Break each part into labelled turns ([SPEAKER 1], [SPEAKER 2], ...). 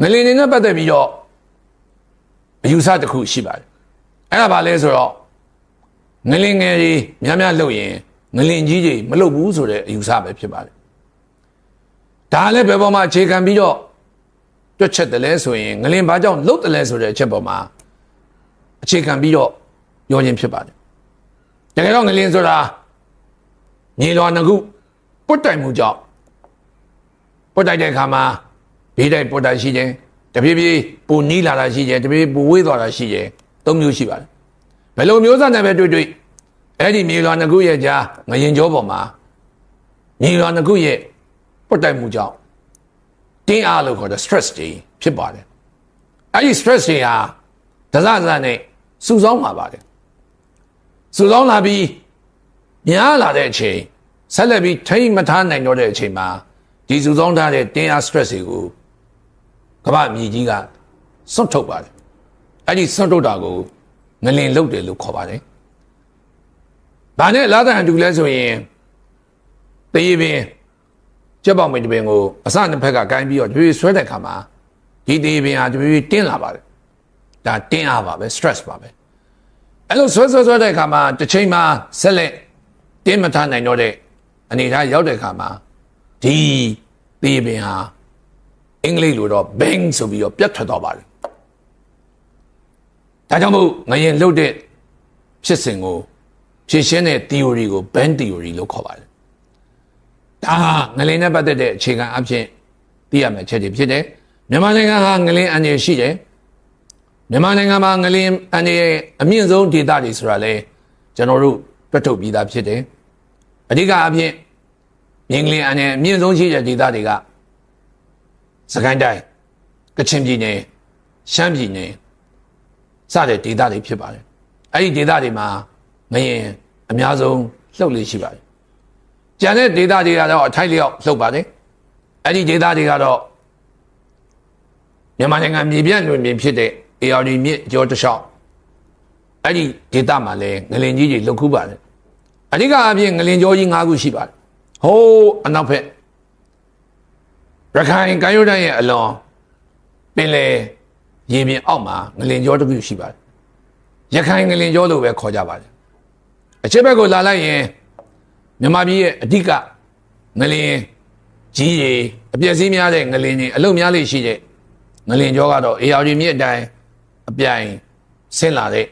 [SPEAKER 1] ငလင်နေနဲ့ပတ်သက်ပြီးတော့အယူဆတစ်ခုရှိပါတယ်အဲ့ဒါဘာလဲဆိုတော့ငလင်ငယ်ကြီးများများလှုပ်ရင်ငလင်ကြီးကြီးမလှုပ်ဘူးဆိုတဲ့အယူဆပဲဖြစ်ပါတယ်ဒါလည်းဘယ်ပေါ်မှာအခြေခံပြီးတော့တွက်ချက်တယ်လဲဆိုရင်ငလင်ဘာကြောင့်လှုပ်တယ်လဲဆိုတဲ့အချက်ပေါ်မှာအခြေခံပြီးတော့ပြောခြင်းဖြစ်ပါတယ်တကယ်တော့ငလင်ဆိုတာမြေလွာနှစ်ခုပုတ်တိုင်မှုကြောင့်ပုတ်တိုက်တဲ့အခါမှာ ဘေးတိုက်ပုတ်တိုက်ရှိတယ်တဖြည်းဖြည်းပူနီးလာတာရှိတယ်တဖြည်းဖြည်းပူဝေးသွားတာရှိတယ်သုံးမျိုးရှိပါတယ်ဘယ်လိုမျိုးစားနဲ့ပဲတွေ့တွေ့အဲ့ဒီမြေလွာနှစ်ခုရဲ့ကြားငရင်ကြောပေါ်မှာမြေလွာနှစ်ခုရဲ့ပုတ်တိုက်မှုကြောင့်တင်းအားလို့ခေါ်တဲ့ stress တွေဖြစ်ပါတယ်အဲ့ဒီ stress တွေဟာဒဇဇနဲ့စူဆောင်းလာပါတယ်စူဆောင်းလာပြီးများလာတဲ့အချိန်ဆက်လက်ပြီးထိမ့်မထားနိုင်တော့တဲ့အချိန်မှာဒီစူဆောင်းထားတဲ့တင်းအား stress တွေကို ကမ္ဘာမြေကြီးကစွန့်ထုတ်ပါတယ်အဲ့ဒီစွန့်ထုတ်တာကိုငလင်လုတ်တယ်လို့ခေါ်ပါတယ်။ဘာနဲ့လာတဲ့အတူလဲဆိုရင်တရေပင်ကြက်ပေါင်မင်းတပင်ကိုအစနှစ်ဖက်ကကိုင်းပြီးတော့ဒီဆွဲတဲ့ခါမှာဒီတရေပင်ဟာဒီတင်းလာပါတယ်။ဒါတင်းအားပါပဲ stress ပါပဲ။အဲ့လိုဆွဲဆွဲဆွဲတဲ့ခါမှာတစ်ချိန်မှာဆက်လက်တင်းမထားနိုင်တော့တဲ့အနေအထားရောက်တဲ့ခါမှာဒီတရေပင်ဟာ အင်္ဂလိပ်လိုတော့ bang ဆိုပြီးတော့ပြတ်ထွက်သွားပါတယ်ဒါကြောင့်မို့ငရင်လှုပ်တဲ့ဖြစ်စဉ်ကိုဖြည့်ရှင်းတဲ့ theory ကို band theory လို့ခေါ်ပါတယ်ဒါဟာငလင်နဲ့ပတ်သက်တဲ့အခြေခံအဖြစ်သိရမယ့်အချက်တွေဖြစ်တယ်မြန်မာနိုင်ငံဟာငလင်အန်ရရှိတယ်မြန်မာနိုင်ငံမှာငလင်အန်ရအမြင့်ဆုံးဒေသတွေဆိုတာလဲကျွန်တော်တို့တွက်ထုတ်ပြီးသားဖြစ်တယ်အဓိကအဖြစ်မြင်းကလင်အန်ရအမြင့်ဆုံးရှိတဲ့ဒေသတွေက စကိုင်းတိုင်းကချင်ပြည်နယ်ရှမ်းပြည်နယ်စတဲ့ဒေသတွေဖြစ်ပါတယ်အဲ့ဒီဒေသတွေမှာငရင်အများဆုံးလှုပ်လေးရှိပါတယ်ကျန်တဲ့ဒေသတွေကတော့အထိုက်လျောက်လှုပ်ပါတယ်အဲ့ဒီဒေသတွေကတော့မြန်မာနိုင်ငံမြေပြန့်လွင်ပြင်ဖြစ်တဲ့ ARD မြစ်ကြောတစ်လျှောက်အဲ့ဒီဒေသမှာလည်းငလင်ကြီးတွေလှုပ်ခုပါတယ်အဓိကအပြင်ငလင်ကြောကြီး၅ခုရှိပါတယ်ဟိုးအနောက်ဖက် ရခိုင်ကမ်းရိုးတန်းရဲ့အလွန်ပင်လယ်ရေပြင်အောက်မှာငလင်ကြောတစ်ခုရှိပါတယ်ရခိုင်ငလင်ကြောလို့ပဲခေါ်ကြပါတယ်အချက်ဘက်ကိုလာလိုက်ရင်မြန်မာပြည်ရဲ့အဓိကငလင်ကြီးရေအပြည့်စည်းများတဲ့ငလင်ကြီးအလုံများလေးရှိတဲ့ငလင်ကြောကတော့အေယာရီမြစ်အတိုင်းအပြိုင်ဆင်းလာတဲ့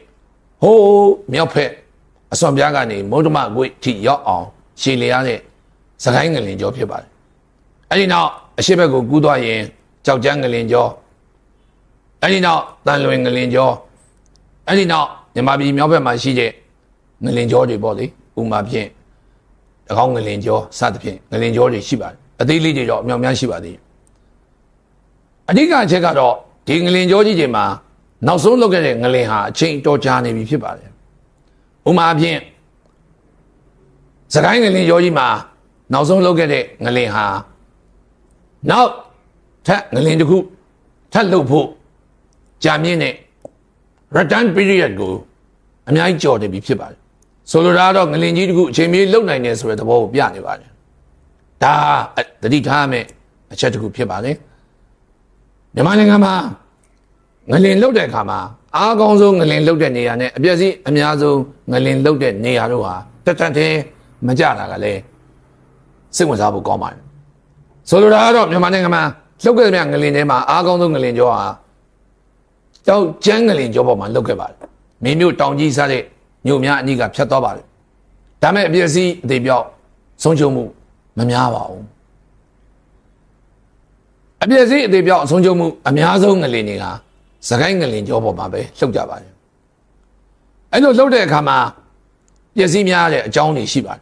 [SPEAKER 1] ဟိုးမြောက်ဖက်အစွန်ပြားကနေမုဒ္ဓမကွေ့ထိရောက်အောင်ရှည်လျားတဲ့စကိုင်းငလင်ကြောဖြစ်ပါတယ်အဲ့ဒီနောက် အရှိဘက်ကိုကူးသွားရင်ကြောက်ကြမ်းငလင်ကြောအဲ့ဒီနောက်တန်လွင်ငလင်ကြောအဲ့ဒီနောက်မြန်မာပြည်မြောက်ဘက်မှာရှိတဲ့ငလင်ကြောတွေပေါ့လေဥမာဖြင့်တကောင်းငလင်ကြောစသဖြင့်ငလင်ကြောတွေရှိပါတယ်အသေးလေးတွေတော့အများများရှိပါသေးတယ်အဓိကအချက်ကတော့ဒီငလင်ကြောကြီးတွေမှာနောက်ဆုံးလုပ်ခဲ့တဲ့ငလင်ဟာအချိန်တော်ကြာနေပြီဖြစ်ပါတယ်ဥမာဖြင့်စကိုင်းငလင်ကြောကြီးမှာနောက်ဆုံးလုပ်ခဲ့တဲ့ငလင်ဟာ နောက်ထပ်ငလင်တစ်ခုထပ်လုပ်ဖို့ကြာမြင့်တဲ့ return period ကိုအများကြီးကြော်နေပြီဖြစ်ပါတယ်ဆိုလိုတာကတော့ငလင်ကြီးတစ်ခုအချိန်မီလုံနိုင်တယ်ဆိုတဲ့သဘောကိုပြနေပါတယ်ဒါတတိထားမယ်အချက်တစ်ခုဖြစ်ပါတယ်မြန်မာနိုင်ငံမှာငလင်လုတ်တဲ့အခါမှာအားကောင်းဆုံးငလင်လုတ်တဲ့နေရာနဲ့အပြည့်စီအများဆုံးငလင်လုတ်တဲ့နေရာတို့ဟာတက်တက်သေးမကြတာကလည်းစိတ်ဝင်စားဖို့ကောင်းပါတယ် ဆိုလိုတာကတော့မြန်မာနိုင်ငံမှာလှုပ်ခဲ့တဲ့ငလင်ထဲမှာအားကောင်းဆုံးငလင်ကျော်ဟာတောက်ကျန်းငလင်ကျော်ပေါ်မှာလှုပ်ခဲ့ပါတယ်မင်းမျိုးတောင်ကြီးစားတဲ့မြို့များအနီးကဖြတ်သွားပါတယ်ဒါမဲ့အပြည့်စီအသေးပြောက်ဆုံးချုံမှုမများပါဘူးအပြည့်စီအသေးပြောက်ဆုံးချုံမှုအများဆုံးငလင်တွေကစကိုင်းငလင်ကျော်ပေါ်မှာပဲလှုပ်ကြပါတယ်အဲ့လိုလှုပ်တဲ့အခါမှာပျက်စီးများတဲ့အကြောင်းတွေရှိပါတယ်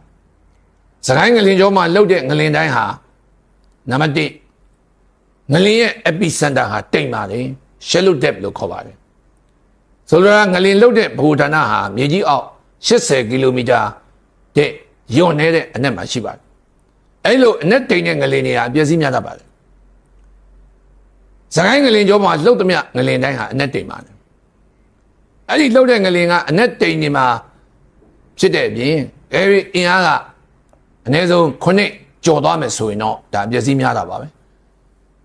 [SPEAKER 1] စကိုင်းငလင်ကျော်မှာလှုပ်တဲ့ငလင်တိုင်းဟာ နံပါတ်1ငလင်ရဲ့ epicenter ဟာတိမ်ပါတယ် shallow depth လို့ခေါ်ပါတယ်ဆိုလိုတာငလင်လှုပ်တဲ့ဘူဌာနဟာမြေကြီးအောက်80ကီလိုမီတာတဲ့ယွန်နေတဲ့အနက်မှာရှိပါတယ်အဲ့လိုအနက်တိမ်တဲ့ငလင်တွေဟာအပြည့်စည်းများတတ်ပါတယ်စကိုင်းငလင်ကျောမှာလှုပ်သမျှငလင်တိုင်းဟာအနက်တိမ်ပါတယ်အဲ့ဒီလှုပ်တဲ့ငလင်ကအနက်တိမ်နေမှာဖြစ်တဲ့အပြင်အဲဒီအင်အားကအနည်းဆုံး9 ကြော်သွားမယ်ဆိုရင်တော့ဒါအပြည့်စည်းများတာပါပဲ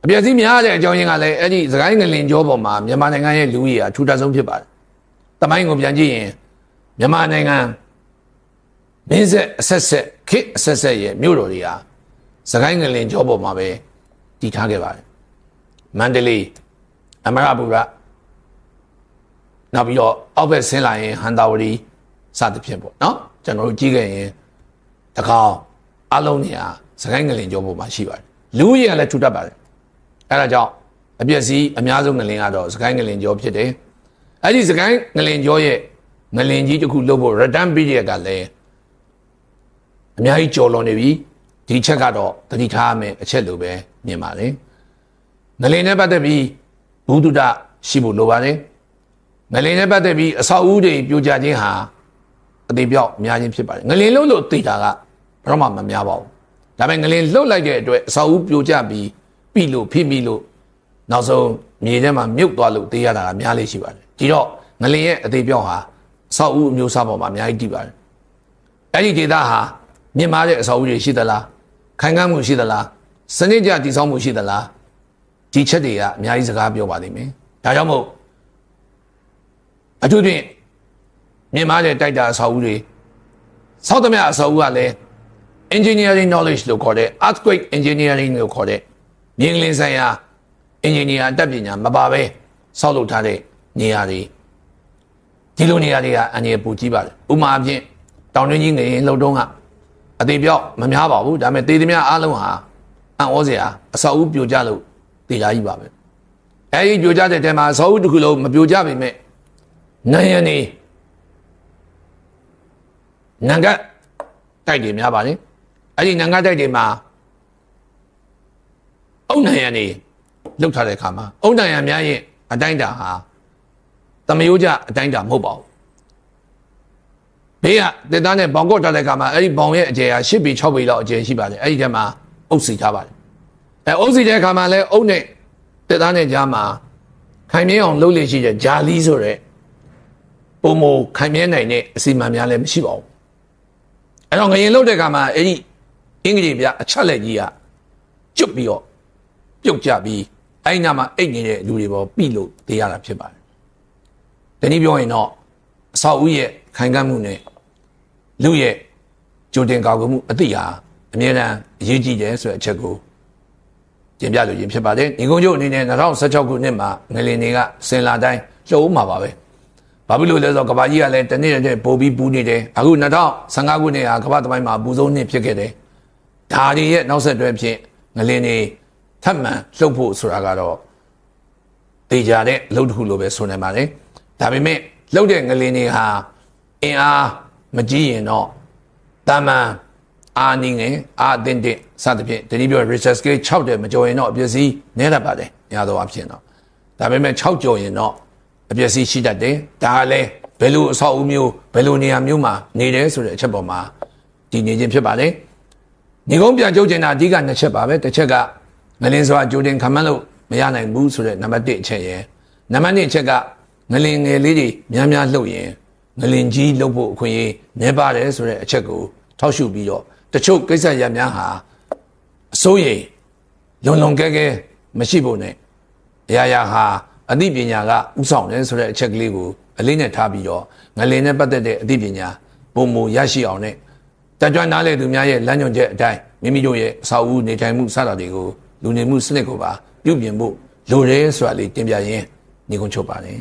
[SPEAKER 1] အပြည့်စည်းများတဲ့အကြောင်းရင်းကလည်းအဲ့ဒီစကိုင်းငလင်ကျောပေါ်မှာမြန်မာနိုင်ငံရဲ့လူဦးရေအထူထပ်ဆုံးဖြစ်ပါတယ်။တမိုင်းကိုပြန်ကြည့်ရင်မြန်မာနိုင်ငံမင်းဆက်အဆက်ဆက်ခေတ်အဆက်ဆက်ရဲ့မြို့တော်တွေဟာစကိုင်းငလင်ကျောပေါ်မှာပဲတည်ထားခဲ့ပါတယ်။မန္တလေးအမရပူရနောက်ပြီးတော့အောက်ဘက်ဆင်းလာရင်ဟန်တာဝတီစသဖြင့်ပေါ့နော်ကျွန်တော်တို့ကြည့်ခဲ့ရင်တကောင်အလုံးနေရာ စကိုင်းငလင်ကျောပေါ်မှာရှိပါတယ်လူဦးရေကလည်းထူထပ်ပါတယ်အဲဒါကြောင့်အပြည့်စည်းအများဆုံးငလင်ကတော့စကိုင်းငလင်ကျောဖြစ်တယ်အဲ့ဒီစကိုင်းငလင်ကျောရဲ့ငလင်ကြီးတစ်ခုလုပ်ဖို့ return period ကလည်းအများကြီးကြော်လွန်နေပြီဒီချက်ကတော့တတိထားမယ်အချက်လိုပဲမြင်ပါတယ်ငလင်နဲ့ပတ်သက်ပြီးဘုဒ္ဓတရှိဖို့လိုပါတယ်ငလင်နဲ့ပတ်သက်ပြီးအဆောက်အဦတွေပြိုကျခြင်းဟာအသေးပြောက်များခြင်းဖြစ်ပါတယ်ငလင်လုံးလို့သိတာကဘယ်တော့မှမများပါဘူး ဒါပေမဲ့ငလင်လှုပ်လိုက်တဲ့အတွက်အဆောက်အဦပြိုကျပြီးပြီလို့ဖိမိလို့နောက်ဆုံးမြေထဲမှာမြုပ်သွားလို့သိရတာကများလေးရှိပါတယ်ဒီတော့ငလင်ရဲ့အသေးပြောက်ဟာအဆောက်အဦအမျိုးအစားပေါ်မှာအများကြီးတည်ပါတယ်အဲ့ဒီဒေသဟာမြင့်မားတဲ့အဆောက်အဦတွေရှိသလားခိုင်ခံ့မှုရှိသလားစနစ်ကျတည်ဆောက်မှုရှိသလားဒီချက်တွေကအများကြီးစကားပြောပါလိမ့်မယ်ဒါကြောင့်မို့အထူးဖြင့်မြင်မာတဲ့တိုက်တာအဆောက်အဦတွေဆောက်သမျှအဆောက်အဦကလည်း engineering knowledge လို့ခေါ်တဲ့ earthquake engineering လို့ခေါ်တဲ့မြင်းလင်းဆိုင်ရာ engineer အတတ်ပညာမပါပဲဆောက်လုပ်ထားတဲ့နေရာတွေဒီလိုနေရာတွေကအန္တရာယ်ပူကြီးပါတယ်ဥမာအဖြစ်တောင်တွင်းကြီးငရင်လှုပ်တုံးကအသေးပြောက်မများပါဘူးဒါပေမဲ့တေးသမျှအားလုံးဟာအံ့ဩစရာအဆောက်အဦပြိုကျလို့တေးသားကြီးပါပဲအဲဒီပြိုကျတဲ့တဲမှာအဆောက်အဦတစ်ခုလုံးမပြိုကျပေမဲ့နိုင်ရန်နေနံကတ်တိုက်တွေများပါလေ အဲ့ဒီနံကတ်တိုက်တွေမှာအုံနိုင်ရန်နေလှုပ်ထားတဲ့အခါမှာအုံနိုင်ရန်များရဲ့အတိုင်းတာဟာတမယိုးကြအတိုင်းတာမဟုတ်ပါဘူးဘေးကတက်သားနဲ့ဘောင်ကော့ထားတဲ့အခါမှာအဲ့ဒီဘောင်ရဲ့အကျယ်ဟာ10ပေ6ပေလောက်အကျယ်ရှိပါတယ်အဲ့ဒီထဲမှာအုပ်စီထားပါတယ်အဲအုပ်စီတဲ့အခါမှာလဲအုပ်နဲ့တက်သားနဲ့ကြားမှာခိုင်မြဲအောင်လှုပ်လေရှိတဲ့ဂျာလီဆိုတဲ့ပုံမခိုင်မြဲနိုင်တဲ့အစီအမံများလည်းမရှိပါဘူးအဲ့တော့ငရင်လှုပ်တဲ့အခါမှာအဲ့ဒီအ င်္ဂလိပ်ပြအချက်လက်ကြီးကကျွတ်ပြီးတော့ပြုတ်ကြပြီးအဲ့ဒီနာမှာအိတ်နေတဲ့လူတွေပေါ်ပြီလို့သိရတာဖြစ်ပါတယ်။ဒီနည်းပြောရင်တော့အဆောက်အဦရဲ့ခိုင်ခံ့မှုနဲ့လူရဲ့ကြိုတင်ကာကွယ်မှုအသိဟာအမြဲတမ်းအရေးကြီးတယ်ဆိုတဲ့အချက်ကိုတင်ပြလို့ရင်းဖြစ်ပါတယ်။ညီကုန်းကျုပ်အနေနဲ့2016ခုနှစ်မှာငလင်တွေကစင်လာတိုင်းလှုပ်မှာပါပဲ။ဘာဖြစ်လို့လဲဆိုတော့ကဘာကြီးကလည်းတနေ့တည်းပိုပြီးပူနေတယ်။အခု2015ခုနှစ်ဟာကမ္ဘာသမိုင်းမှာပူဆုံးနှစ်ဖြစ်ခဲ့တယ်။ ဒါတွေရဲ့နောက်ဆက်တွဲဖြစ်ငလင်တွေထပ်မံလှုပ်ဖို့ဆိုတာကတော့တေချာတဲ့အလုပ်တစ်ခုလိုပဲဆိုနိုင်ပါတယ်။ဒါပေမဲ့လှုပ်တဲ့ငလင်တွေဟာအင်အားမကြီးရင်တော့တာမန်အာနေငယ်အာအတင်းတင်းစသဖြင့်တတိပြော research scale 6တဲ့မကျော်ရင်တော့အပျက်စီးနည်းတတ်ပါတယ်။များသောအားဖြင့်တော့ဒါပေမဲ့6ကျော်ရင်တော့အပျက်စီးရှိတတ်တယ်။ဒါကလည်းဘယ်လိုအဆောက်အဦမျိုးဘယ်လိုနေရာမျိုးမှာနေတယ်ဆိုတဲ့အချက်ပေါ်မှာတည်နေခြင်းဖြစ်ပါတယ်။ ညီကုန်းပြန်ကြုတ်ကျင်တာအဓိကနှစ်ချက်ပါပဲ။တစ်ချက်ကငလင်းစွာကြိုတင်ခံမှန်းလို့မရနိုင်ဘူးဆိုတဲ့နံပါတ်1အချက်ရယ်နံပါတ်2အချက်ကငလင်ငယ်လေးတွေများများလှုပ်ရင်ငလင်ကြီးလှုပ်ဖို့အခွင့်အရေးနည်းပါတယ်ဆိုတဲ့အချက်ကိုထောက်ရှုပြီးတော့တချို့ကိစ္စရပ်များဟာအစိုးရိမ်လွန်လွန်ကဲကဲမရှိဖို့နဲ့အရာရာဟာအသိပညာကဥဆောင်တယ်ဆိုတဲ့အချက်ကလေးကိုအလေးနဲ့ထားပြီးတော့ငလင်နဲ့ပတ်သက်တဲ့အသိပညာပုံမူရရှိအောင်နဲ့ တကြွနားလေသူများရဲ့လမ်းညွှန်ချက်အတိုင်းမိမိတို့ရဲ့အစာအုပ်နေထိုင်မှုစတာတွေကိုလူနေမှုစနစ်ကိုပါပြုပြင်ဖို့လိုတယ်ဆိုတာလေးတင်ပြရင်းညီကုန်းချုပ်ပါတယ်